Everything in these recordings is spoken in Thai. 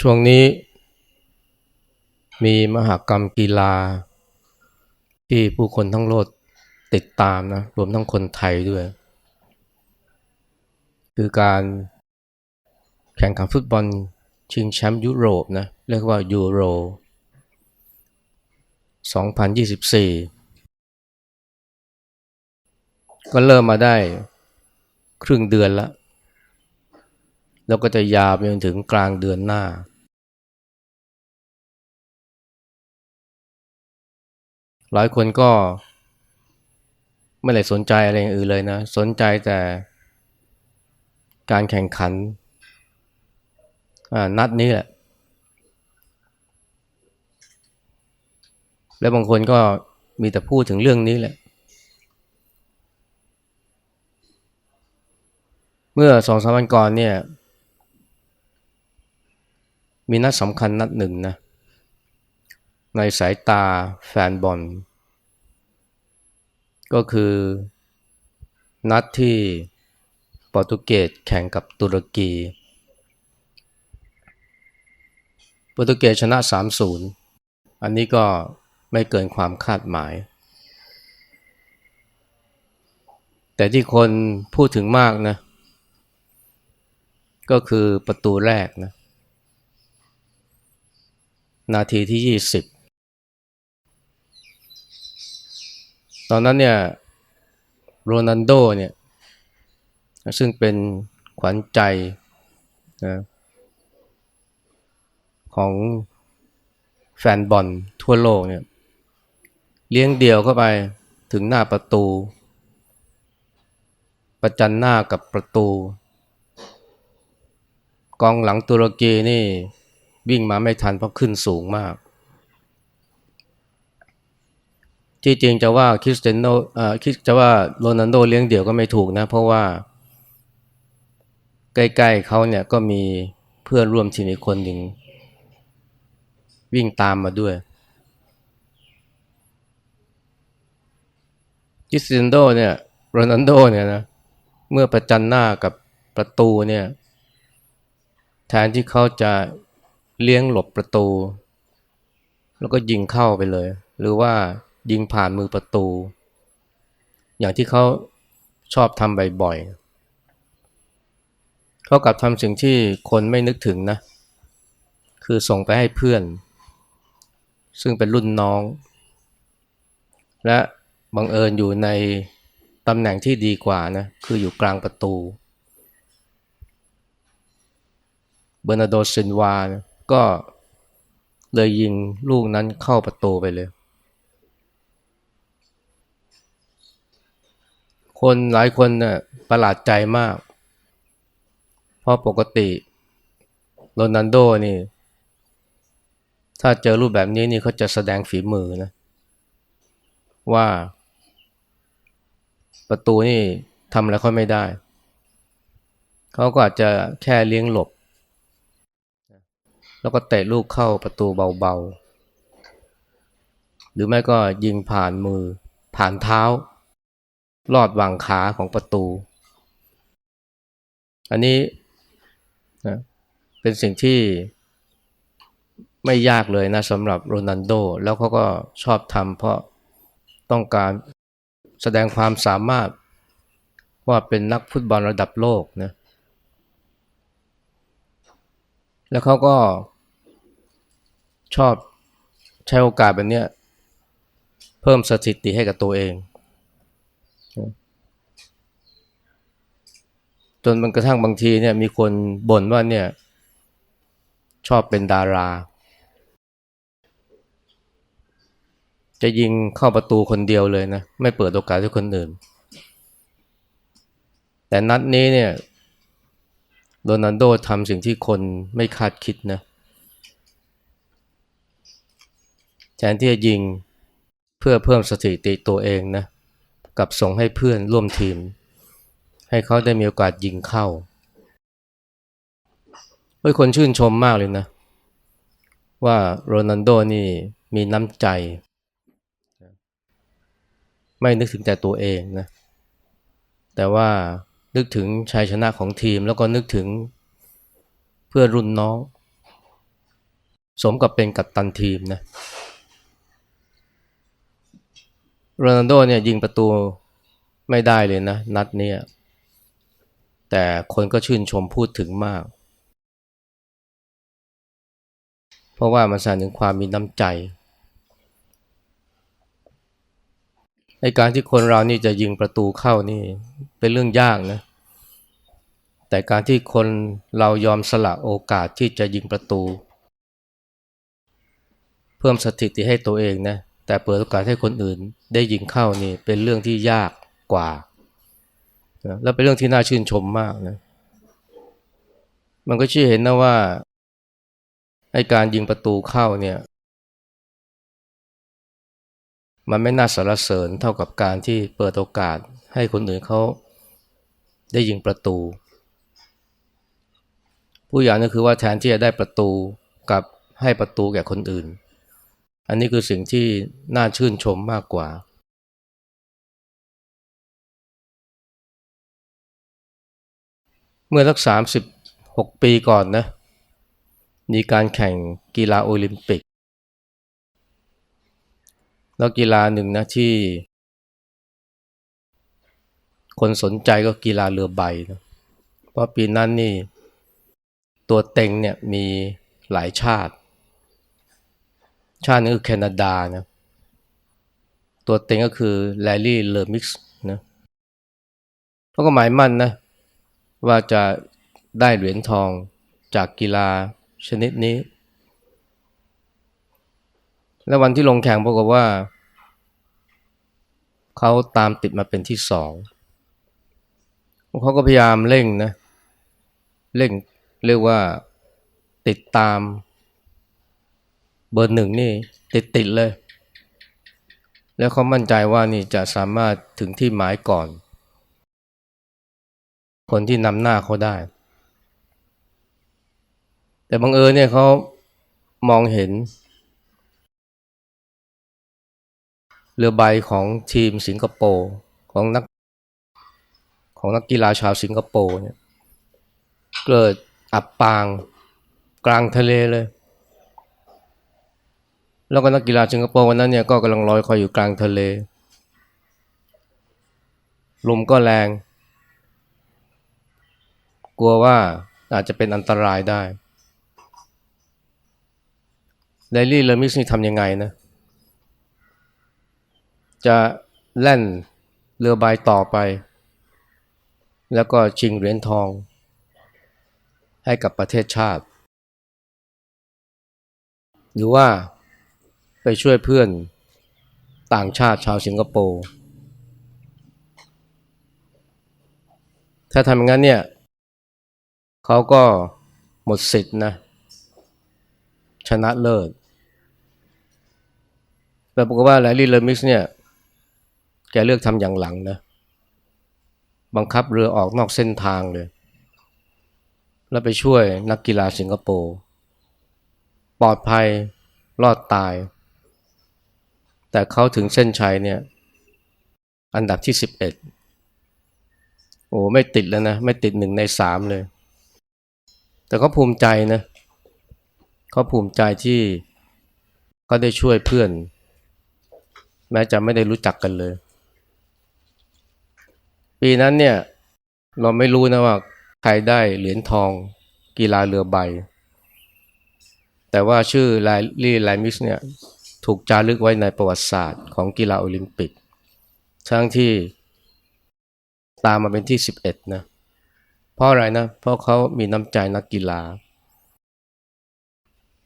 ช่วงนี้มีมหากรรมกีฬา ที่ผู้คนทั้งโลกติดตามนะรวมทั้งคนไทยด้วย คือการแข่งขันฟุตบอลชิงแชมป์ยุโรปนะเรียกว่ายูโร 2024 ก็เริ่มมาได้ครึ่งเดือนแล้ว แล้วก็จะยาวไปจนถึงกลางเดือนหน้า หลายคนก็ ไม่ได้สนใจอะไรอื่นเลยนะ สนใจแต่การแข่งขันนัดนี้แหละ แล้วบางคนก็มีแต่พูดถึงเรื่องนี้แหละ เมื่อสองสามวันก่อนเนี่ย มีนัดสำคัญนัดหนึ่งนะ ในสายตาแฟนบอล ก็คือนัดที่โปรตุเกสแข่งกับตุรกี โปรตุเกสชนะ 3-0 อันนี้ก็ไม่เกินความคาดหมาย แต่ที่คนพูดถึงมากนะ ก็คือประตูแรกนะ นาทีที่ 20 ตอนนั้นเนี่ยโรนันโดเนี่ยซึ่งเป็นขวัญใจนะของแฟนบอลทั่วโลกเนี่ยเลี้ยงเดี่ยวเข้าไปถึงหน้าประตู ประจันหน้ากับประตู กองหลังตุรกีนี่ วิ่งมาไม่ทันเพราะขึ้นสูงมาก ที่จริงจะว่าคริสเตยโนอ่อคิดจะว่าโรนัลโดเลี้ยงเดี่ยวก็ไม่ถูกนะ เพราะว่า ใกล้ๆเขาเนี่ยก็มีเพื่อนร่วมทีมอีกคนหนึ่งวิ่งตามมาด้วยคริสเตยโนเนี่ยโรนัลโดเนี่ยนะเมื่อประจันหน้ากับประตูเนี่ยแทนที่เขาจะ เลี้ยงหลบประตู แล้วก็ยิงเข้าไปเลย หรือว่ายิงผ่านมือประตู อย่างที่เขาชอบทำบ่อยๆเขากลับทำสิ่งที่คนไม่นึกถึงนะ คือส่งไปให้เพื่อน ซึ่งเป็นรุ่นน้อง และบังเอิญอยู่ในตำแหน่งที่ดีกว่านะ คืออยู่กลางประตู เบอร์นาโดซินวานะ ก็เลยยิงลูกนั้นเข้าประตูไปเลย คนหลายคนน่ะประหลาดใจมาก เพราะปกติโรนัลโดนี่ ถ้าเจอรูปแบบนี้นี่เขาจะแสดงฝีมือนะ ว่า ประตูนี่ทำอะไรค่อยไม่ได้ เขาก็อาจจะแค่เลี้ยงหลบ แล้วก็เตะลูกเข้าประตูเบาๆ หรือไม่ก็ยิงผ่านมือ ผ่านเท้า ลอดวางขาของประตู อันนี้นะเป็นสิ่งที่ไม่ยากเลยนะสำหรับโรนัลโด แล้วเขาก็ชอบทำเพราะต้องการแสดงความสามารถว่าเป็นนักฟุตบอลระดับโลกนะ แล้วเขาก็ ชอบใช้โอกาสแบบนี้เพิ่มสถิติให้กับตัวเอง จนมันกระทั่งบางทีเนี่ยมีคนบ่นว่าเนี่ยชอบเป็นดารา จะยิงเข้าประตูคนเดียวเลยนะ ไม่เปิดโอกาสให้คนอื่น แต่นัดนี้เนี่ยโรนัลโดทำสิ่งที่คนไม่คาดคิดนะ แทนที่จะยิงเพื่อเพิ่มสถิติตัวเองนะกับส่งให้เพื่อนร่วมทีม ให้เขาได้มีโอกาสยิงเข้าเฮ้ยคนชื่นชมมากเลยนะ ว่าโรนัลโดนี่มีน้ำใจ ไม่นึกถึงแต่ตัวเองนะ แต่ว่านึกถึงชัยชนะของทีมแล้วก็นึกถึงเพื่อนรุ่นน้อง สมกับเป็นกัปตันทีมนะ โรนัลโดเนี่ยยิงประตูไม่ได้เลยนะ นัดเนี้ยแต่คนก็ชื่นชมพูดถึงมาก เพราะว่ามันแสดงถึงความมีน้ำใจในการที่คนเรานี่จะยิงประตูเข้านี่เป็นเรื่องยากนะ แต่การที่คนเรายอมสละโอกาสที่จะยิงประตู เพิ่มสถิติให้ตัวเองนะ แต่เปิดโอกาสให้คนอื่นได้ยิงเข้านี่เป็นเรื่องที่ยากกว่า และเป็นเรื่องที่น่าชื่นชมมากนะ มันก็ชี้เห็นนะว่าไอการยิงประตูเข้าเนี่ย มันไม่น่าสรรเสริญเท่ากับการที่เปิดโอกาสให้คนอื่นเขาได้ยิงประตู ผู้อย่างก็คือว่าแทนที่จะได้ประตูกับให้ประตูแก่คนอื่น อันนี้คือสิ่งที่น่าชื่นชมมากกว่าเมื่อสักสามสิบหกปีก่อนนะมีการแข่งกีฬาโอลิมปิก แล้วกีฬาหนึ่งนะที่ คนสนใจก็กีฬาเรือใบนะเพราะปีนั้นนี่ ตัวเต็งเนี่ยมีหลายชาติ ชาตินึงคือแคนาดานะตัวเต็งก็คือแลลี่เลอร์มิกส์นะเขาก็หมายมั่นนะว่าจะได้เหรียญทองจากกีฬาชนิดนี้ และวันที่ลงแข่งปรากฏว่า เขาตามติดมาเป็นที่สองเขาก็พยายามเร่งนะเร่งเรียกว่าติดตาม เบอร์หนึ่งนี่ติดติดเลย แล้วเขามั่นใจว่านี่จะสามารถถึงที่หมายก่อน คนที่นำหน้าเขาได้ แต่บังเอิญเนี่ยเขามองเห็น เรือใบของทีมสิงคโปร์ของนักของนักกีฬาชาวสิงคโปร์เนี่ยเกิดอับปางกลางทะเลเลย แล้วก็นักกีฬาสิงคโปร์วันนั้นเนี่ยก็กำลังลอยคอยอยู่กลางทะเล ลมก็แรง กลัวว่าอาจจะเป็นอันตรายได้ไดรี่เลมิสนี่ทำยังไงนะ จะแล่นเรือใบต่อไป แล้วก็ชิงเหรียญทอง ให้กับประเทศชาติ หรือว่า ไปช่วยเพื่อนต่างชาติชาวสิงคโปร์ ถ้าทำอย่างนั้นเนี่ยเขาก็หมดสิทธิ์นะ ชนะเลิศแต่ปรากฏว่าแลลี่เลอมิกเนี่ย แกเลือกทำอย่างหลังนะ บังคับเรือออกนอกเส้นทางเลย แล้วไปช่วยนักกีฬาสิงคโปร์ ปลอดภัยรอดตาย แต่เขาถึงเส้นชัยเนี่ย อันดับที่สิบเอ็ดโอ้ไม่ติดแล้วนะ ไม่ติดหนึ่งในสามเลย แต่เขาภูมิใจนะเขาภูมิใจที่เขาได้ช่วยเพื่อน แม้จะไม่ได้รู้จักกันเลย ปีนั้นเนี่ย เราไม่รู้นะว่าใครได้เหรียญทองกีฬาเรือใบ แต่ว่าชื่อไลลี่ไลมิสเนี่ย ถูกจารึกไว้ในประวัติศาสตร์ของกีฬาโอลิมปิก ทั้งที่ตามมาเป็นที่ 11 นะ เพราะอะไรนะ เพราะเขามีน้ำใจนักกีฬา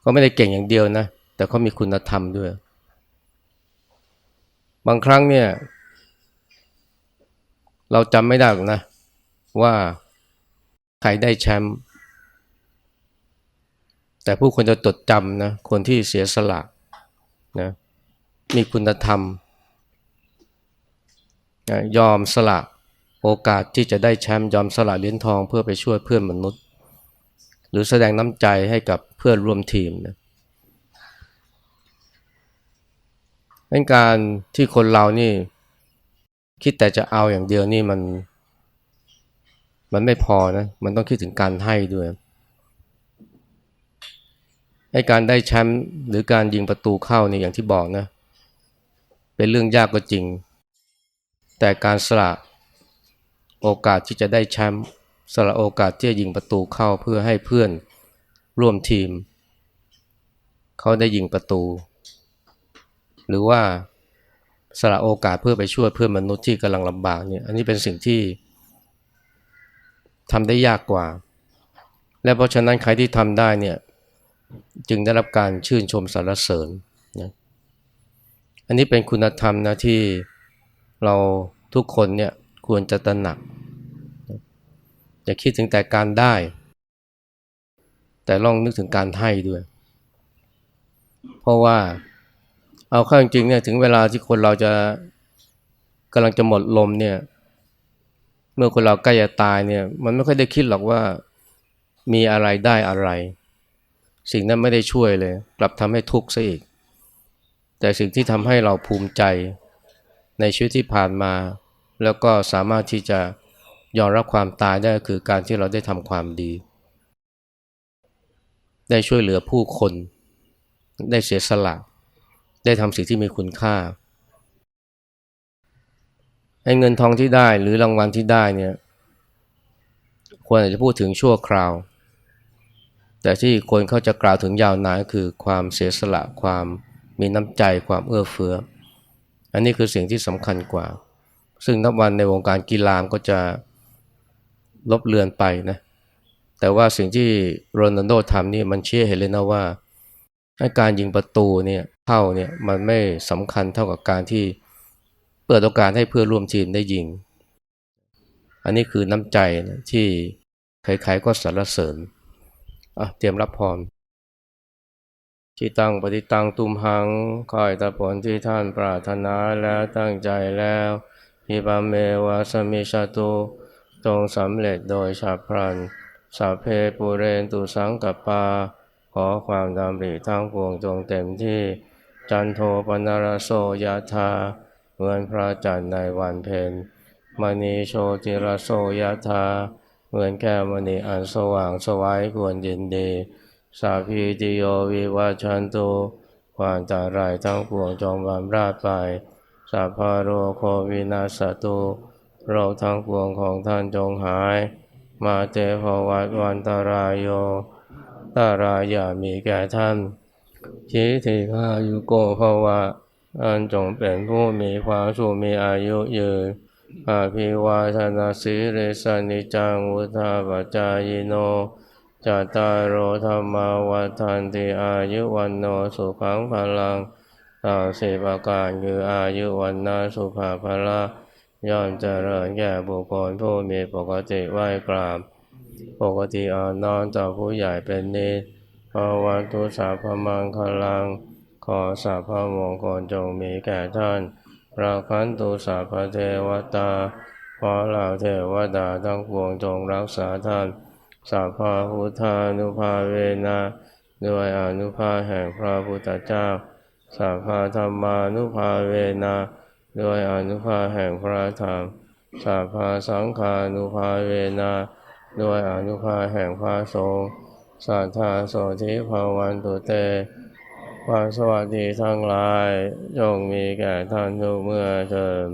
เขาไม่ได้เก่งอย่างเดียวนะ แต่เขามีคุณธรรมด้วย บางครั้งเนี่ย เราจำไม่ได้หรอกนะ ว่าใครได้แชมป์แต่ผู้คนจะจดจำนะ คนที่เสียสละ นะมีคุณธรรมนะยอมสละโอกาสที่จะได้แชมป์ยอมสละเหรียญทองเพื่อไปช่วยเพื่อนมนุษย์ หรือแสดงน้ำใจให้กับเพื่อนร่วมทีมนะเป็นการที่คนเรานี่ คิดแต่จะเอาอย่างเดียวนี่มัน มันไม่พอนะ มันต้องคิดถึงการให้ด้วย ให้การได้แชมป์หรือการยิงประตูเข้าเนี่ยอย่างที่บอกนะ เป็นเรื่องยากก็จริง แต่การสละโอกาสที่จะได้แชมป์สละโอกาสที่จะยิงประตูเข้าเพื่อให้เพื่อนร่วมทีม เขาได้ยิงประตู หรือว่าสละโอกาสเพื่อไปช่วยเพื่อนมนุษย์ที่กำลังลำบากเนี่ยอันนี้เป็นสิ่งที่ทำได้ยากกว่า และเพราะฉะนั้นใครที่ทำได้เนี่ย จึงได้รับการชื่นชมสรรเสริญนะอันนี้เป็นคุณธรรมนะที่เราทุกคนเนี่ยควรจะตระหนักอย่าคิดถึงแต่การได้ แต่ลองนึกถึงการให้ด้วย เพราะว่าเอาเข้าจริงๆเนี่ยถึงเวลาที่คนเราจะกำลังจะหมดลมเนี่ย เมื่อคนเราใกล้จะตายเนี่ย มันไม่ค่อยได้คิดหรอกว่ามีอะไรได้อะไร สิ่งนั้นไม่ได้ช่วยเลย กลับทำให้ทุกข์ซะอีก แต่สิ่งที่ทำให้เราภูมิใจในชีวิตที่ผ่านมา แล้วก็สามารถที่จะยอมรับความตายได้คือการที่เราได้ทำความดี ได้ช่วยเหลือผู้คน ได้เสียสละ ได้ทำสิ่งที่มีคุณค่าไอ้เงินทองที่ได้หรือรางวัลที่ได้เนี่ยควรอาจจะพูดถึงชั่วคราว แต่ที่คนเขาจะกล่าวถึงยาวนานก็คือความเสียสละความมีน้ำใจความเอื้อเฟื้อ อันนี้คือสิ่งที่สำคัญกว่า ซึ่งนับวันในวงการกีฬาก็จะลบเลือนไปนะแต่ว่าสิ่งที่โรนัลโดทำนี่มันเชื่อเห็นเลยนะว่าการยิงประตูเนี่ยเข้าเนี่ยมันไม่สำคัญเท่ากับการที่เปิดโอกาสให้เพื่อร่วมทีมได้ยิง อันนี้คือน้ำใจนะที่ใครๆก็สรรเสริญ อะเตรียมรับพรที่ตั้งปฏิตังตุมหังคอยตะผลที่ท่านปรารถนาแล้วตั้งใจแล้วฮิบาเมวาสมิชาตุตรงสำเร็จโดยฉับพลันสัพเพปุเรนตุสังกปา ขอความดำริทั้งปวงจงเต็มที่ จันโทปนารโสยธาเหมือนพระจันทร์ในวันเพ็ญมณีโชติรโสยธา เหมือนแก้มณีอันสว่างสวัยควรยินดี สาพีติโยวิวัชันตุความตารายทั้งปวงจงบำราดไปสัพพะโรโควินาสตุโรคทั้งปวงของท่านจงหาย มาเตภวัตวันตรายโยตารายามีแก่ท่านชีทิฆายุโกภวะอันจงเป็นผู้มีความสุขมีอายุยืน อาภิวาทนาสีเรสนิจังวุธาปจายโนจัตตารโอธรรมาวัฏันติอายุวันโนสุขังพลังต่างสิบประการคืออายุวันนาสุภาพละย่อมเจริญแก่บุคคลผู้มีปกติไหวกราบ ปกติอ่อนนอนต่อผู้ใหญ่เป็นนิสภาวันตุสาพมังคลัง ขอสาพมงคลจงมีแก่ท่าน ราคันตุสาพเทวตาขอเหล่าเทวดาทั้งปวงจงรักษาท่านสัพพาพุทธานุภาเวนะด้วยอนุภาแห่งพระพุทธเจ้าสัพพาธรรมานุภาเวนะด้วยอนุภาแห่งพระธรรมสัพพาสังฆานุภาเวนะด้วยอนุภาแห่งพระสงฆ์สัทธาโสธิภาวันตุเต ความสวัสดีทั้งหลายจงมีแก่ท่านทุกเมื่อเทิม